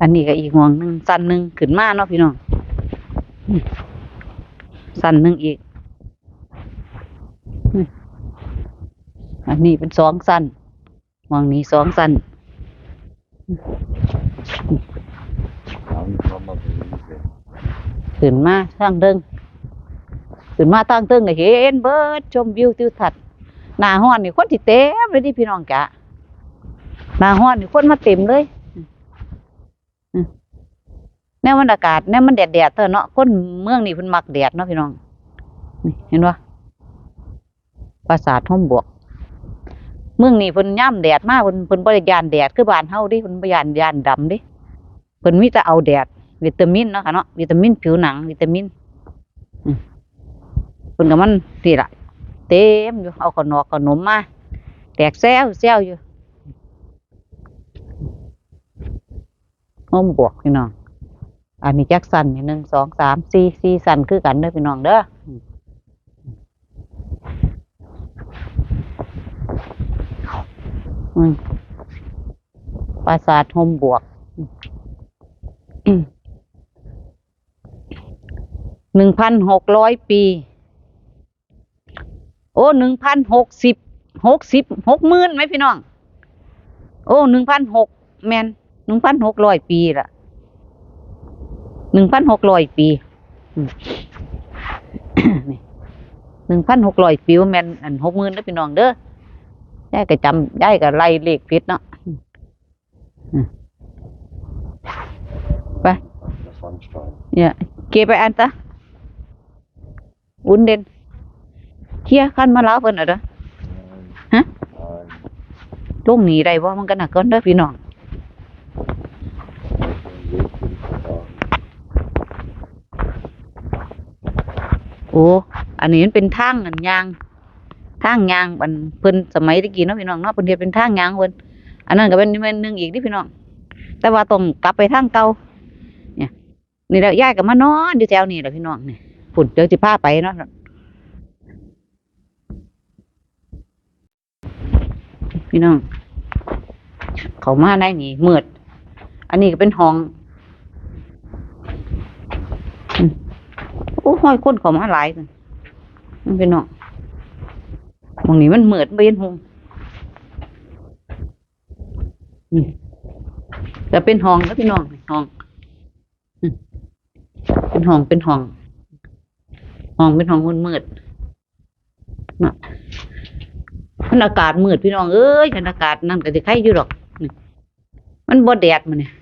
อันนี้ก็อีกห่วงหนึ่งสันหนึ่งขึ้นมาเนาะพี่น้องสันหนึ่งอีก อันนี้เป็นสองสันห่วงนี้สองสันขึ้นมาทางเดิงขึ้นมาทางเดิงก็เห็นเบิดชมวิวทิวทัศน์หน้าห้อนนี่คนที่เต็มเลยที่พี่น้องจ๋าหน้าห้อนนี่คนมาเต็มเลย แนวมันอากาศแนวมันแดดแดดเถอะเนาะคนเมืองนี่เพิ่นมักแดดเนาะพี่น้องนี่เห็นปะปราสาทห้มบวก เมืองนี่เพิ่นย่ำแดดมากเพิ่นเพิ่นบ่ได้ยานแดดคือบ้านเฮาดิเพิ่นบ่ยานยานดำดิเพิ่นมีแต่เอาแดด วิตามินเนาะค่ะเนาะวิตามินผิวหนัง วิตามินเพิ่นก็มันนี่ละเต็มอยู่เอาขนมขนมมาแตกแซวแซวอยู่ห้อมบวกพี่น้อง อันนี้จักสันนี่หนึ่งสองสามสี่สี่สันคือกันเด้อพี่น้องเด้ออืมอืมปราสาทห่มบวกหนึ่งพันหกร้อยปี โอ้หนึ่งพันหกสิบหกสิบหกหมื่นไหมพี่น้อง โอ้หนึ่งพันหกแมนหนึ่งพันหกร้อยปีละ หนึ่งพันหกร้อยปีหนึ่งพันหกร้อยปีว่าแมนอันหกหมื่นแล้วพี่น้องเด้อยายก็จำยายก็ไล่เลขผิดเนาะอืมไป Der Sandstein. เนี่ยเก็บไปอันตะอุ่นเด่นเคลียร์คันมาแล้วเพิ่นเอาเด้อ Nein. Hä? Nein. ลงหนีได้บ่มันก็หนักก่อนเด้อพี่น้อง โอ้อันนี้มันเป็นทางอันยางทางยางมันเพิ่นสมัยตะกี้เนาะพี่น้องเนาะเพิ่นเฮ็ดเป็นทางยางเพิ่นอันนั้นก็เป็นเป็นหนึงอีกที่พี่น้อง แต่ว่าต้องกลับไปทางเก่าเนี่ยนี่แหละยายก็มานอนอยู่แถวนี้แหละพี่น้องนี่ฝุ่นเดี๋ยวสิพาไปเนาะพี่น้อง เขามาได้นี่มืด อันนี้ก็เป็นห้อง อ้ห้อยคนเขามาหลายกันมันเป็นน้องหมองนี้มันเหมือดเห็นหงอืมแต่เป็นห้องแล้วพี่น้องห้องเป็นห้องเป็นห้องห้องเป็นห้องมืดมืดนะมันอากาศมืดพี่น้องเอ้ยกันอากาศนั่นก็จะใครอยู่หรอก มันบ่แดดมันเนี่ย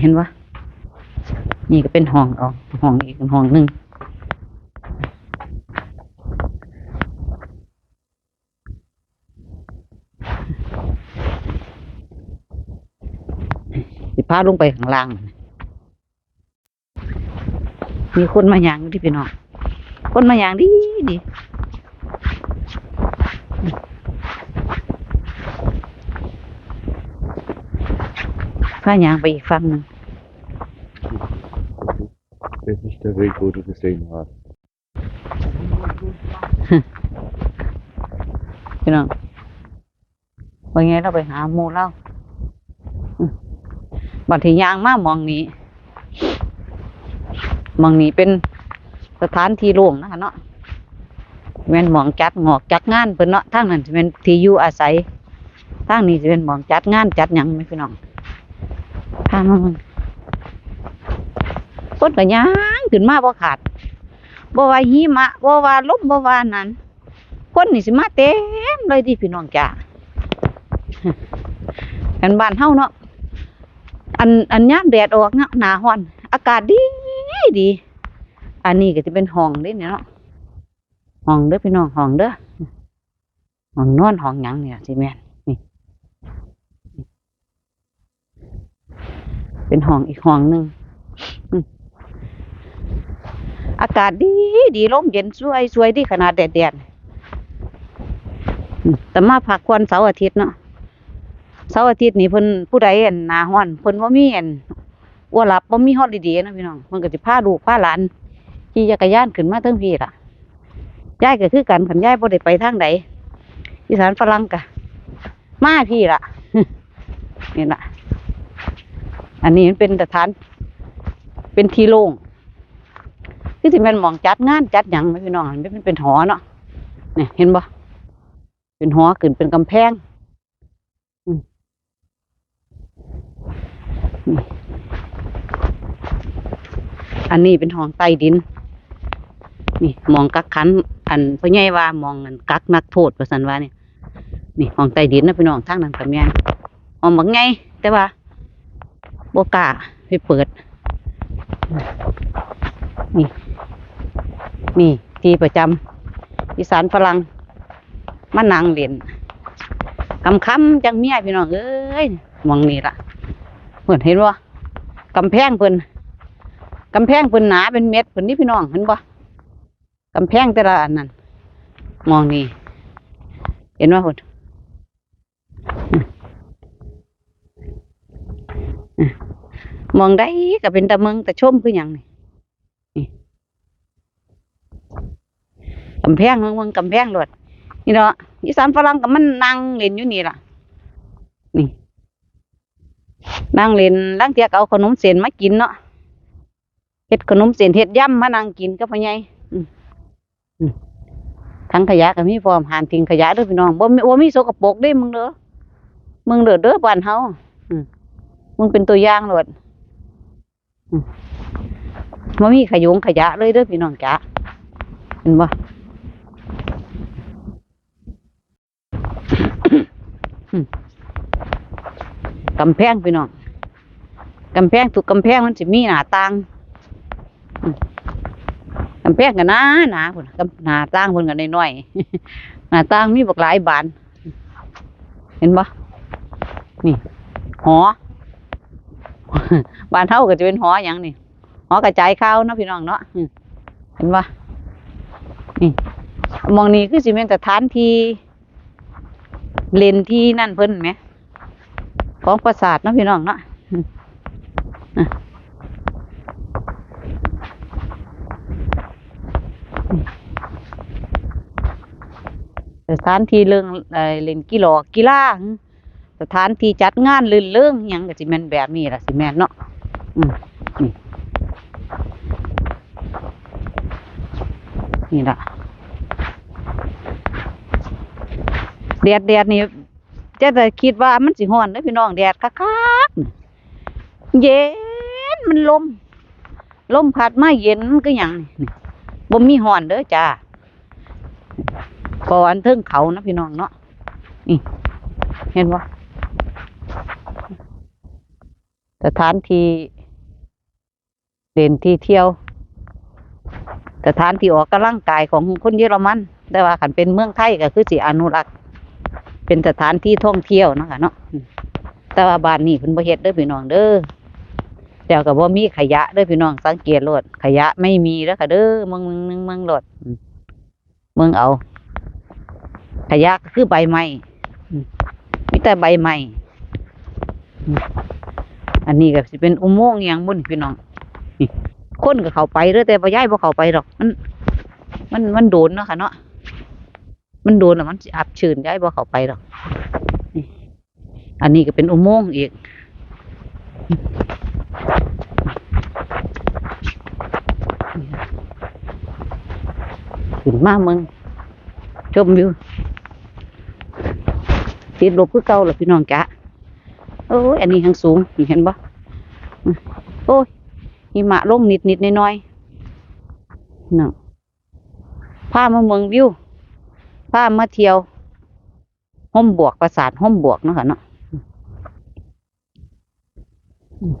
เห็นปะ นี่ก็เป็นห้องออกห้องอีกห้องหนึ่งสิพาลงไปข้างล่าง มีคนมาอย่างที่พี่น้องคนมาอย่างดีดีพาอย่างไปอีกฝั่งหนึ่ง Das ist der Weg, wo du gesehen hast. พี่น้องว่าไงเราไปหาหมูเล่าบัดทียางมามองนี้มองนี้เป็นสถานที่โล่งนะคะเนาะแม่นหมองจัดงอกจัดงานเพิ่นเนาะทางนั้นสิเป็นที่อยู่อาศัยทางนี้สิเป็นหมองจัดงานจัดหยังไหมพี่น้องทางมัน คนก็ย่างขึ้นมาบ่ขาดบ่ว่าหิมะบ่ว่าลมบ่ว่านั้นคนนี่สิมาเต็มเลยที่พี่น้องจ้าอันบ้านเฮาเนาะอันอันยามแดดออกเนาะหนาฮ้อน อากาศดีดี อันนี้ก็จะเป็นห้องเด้เนี่ยเนาะห้องเด้อพี่น้องห้องเด้อห้องนอนห้องหยังเนี่ยสิแม่นนี่เป็นห้องอีกห้องหนึ่ง อืมอากาศดีดีลมเย็นสวยสวยดีขนาดแดดแดดอืมแต่มาพักวันเสาร์อาทิตย์เนาะเสาร์อาทิตย์นี่เพิ่นผู้ใดอันหนาฮ้อนเพิ่นบ่มีอันว่าหลับบ่มีฮอลิเดย์นะพี่น้องเพิ่นก็สิพาลูกพาหลานขี่จักรยานขึ้นมาเทิงพี่ล่ะยายก็คือกันคันยายบ่ได้ไปทางใดอีสานฝรั่งกะมาพี่ล่ะนี่ล่ะ อันนี้มันเป็นสถาน เป็นที่โล่ง ที่สิแม่นหมองจัดงานจัดหยังไหมพี่น้องมันเป็นเป็นหอเนาะเนี่ยเห็นบ่เป็นหอขึ้นเป็นกำแพงอันนี้เป็นห้องใต้ดิน นี่มองกักขัน อันพ่อใหญ่ว่ามองอันกักนักโทษประสันว่าเนี่ยนี่ห้องใต้ดินนะพี่น้องทางนั้นก็แม่นห้องบักไงแต่ว่าบ่กาไปเปิด นี่ นี่ที่ประจำอีสานฝรั่งมานั่งเล่นคำคำจังเมียพี่น้องเอ้ยมองนี่ละเพิ่นเห็นบ่ากำแพงเพิ่นกำแพงเพิ่นหนาเป็นเม็ดเพิ่นนี่พี่น้องเห็นบ่กำแพงแต่ละอันนั้นมองนี่เห็นว่าพุ่นอืมองได้ก็เป็นตะเมืองตะชมคือหยังนี่ กำแพงเมืองเมืองกำแพงรวดนี่เนาะอีสานฝรั่งก็มันนั่งเล่นอยู่นี่ล่ะ นี่นั่งเล่นลังเทียกเอาขนมเส้นมากินเนาะเฮ็ดขนมเส้นเฮ็ดย่ำมานั่งกินกับพ่อใหญ่ทั้งขยะก็มีพร้อมหานทิ้งขยะเด้อพี่น้องบ่มีบ่มีสกปรกเด้มึงเด้อมึงเด้อเด้อบ้านเฮาอืมมึงเป็นตัวอย่างโลดมบ่มีขยงขยะเลยเด้อพี่น้องจ๋าเห็นบ่ กำแพงพี่น้องกำแพงถูกกำแพงมันจะมีหน้าต่างกำแพงกันนะหนาพุ่นหน้าต่างพุ่นกันน้อยๆหน้าต่างมีบักหลายบาน เห็นปะนี่หอ บ้านเท่าก็จะเป็นหออย่างนี่หอกระจายข้าวนะพี่น้องเนาะเห็นปะนี่มองนี่คือสิเป็นสถานที่ เลนที่นั่นเพิ่นไหม ของประสาทนะพี่น้องเนาะสถานที่เรื่องเล่นกีฬากีฬาสถานที่จัดงานลื่นเรื่องยังก็สิแมนแบบนี้ล่ะสิแมนเนาะอืมนี่นี่ล่ะ แดดแดดนี่จะแต่คิดว่ามันสิฮ้อนเด้อพี่น้องแดดคักๆเย็นมันลม ลมพัดมาเย็นมันก็หยังนี่นี่บ่มีฮ้อนเด้อจ้าก่อนเทิงเขานะพี่น้องเนาะนี่เห็นบ่สถานที่เด่นที่เที่ยว สถานที่ออกกำลังกายของคนเยอรมัน แต่ว่าคันเป็นเมืองไทยก็คือสิอนุรักษ์ เป็นสถานที่ท่องเที่ยวนะคะเนาะแต่ว่าบ้านนี้เพิ่นบ่เฮ็ดเด้อพี่น้องเด้อเดี๋ยวก็บ่มีขยะเด้อพี่น้องสังเกตโลดขยะไม่มีเด้อค่ะเด้อเมืองเมืองเมืองมืองโลดอืมเมืองเอา ขยะก็คือใบไม้มีแต่ใบไม้อันนี้ก็สิเป็นอุโมงค์อหยังบุ่นพี่น้องคนก็เข้าไปเด้อแต่บ่ย้ายบ่เข้าไปดอก มัน มันมันโดนเนาะค่ะเนาะ มันโดนแล้วมันอับชื้นย้ายบ่เข้าไปหรอกอันนี้ก็เป็นอุโมงค์อีกขึ้นมาเมืองชมวิวติดลบคือเก่าหรอพี่น้องจ๊ะโอ้ยอันนี้ทางสูงเห็นบ่โอ้ยหิมะลงนิดนิดน้อยๆน่ะพามาเมืองวิว พามาเที่ยวห้มบวกประสาทห้มบวกเนาะค่ะเนาะอืม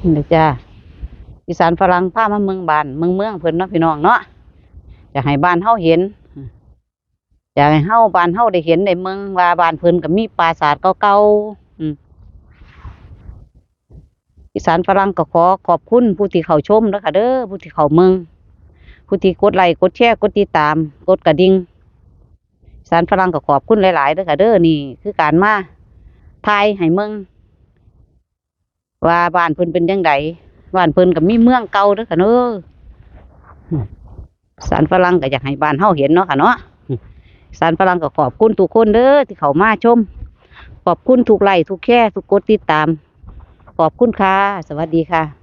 นี่เลยจ้าอีสานฝรั่งพามาเมืองบานเมืองเมืองเพิ่นเนาะพี่น้องเนาะอยากให้บ้านเฮาเห็นอยากให้เฮาบ้านเฮาได้เห็นในเมืองว่าบ้านเพิ่นก็มีปราสาทเก่าๆ อีสานฝรั่งก็ขอขอบคุณผู้ที่เข้าชมเด้อค่ะเด้อผู้ที่เข้าเมืองผู้ที่กดไลค์กดแชร์กดติดตาม กดกระดิ่งอีสารฝรั่งก็ขอบคุณหลายๆเด้อค่ะเด้อนี่คือการมาทายให้เมืองว่าบ้านเพิ่นเป็นจังไดบ้านเพิ่นก็มีเมืองเก่าเด้อค่ะเด้อสารฝรั่งก็อยากให้บ้านเฮาเห็นเนาะค่ะเนาะอืมอีสารฝรั่งก็ขอบคุณทุกคนเด้อที่เข้ามาชม ขอบคุณทุกไลค์ทุกแค่ทุกกดติดตาม ขอบคุณค่ะ สวัสดีค่ะ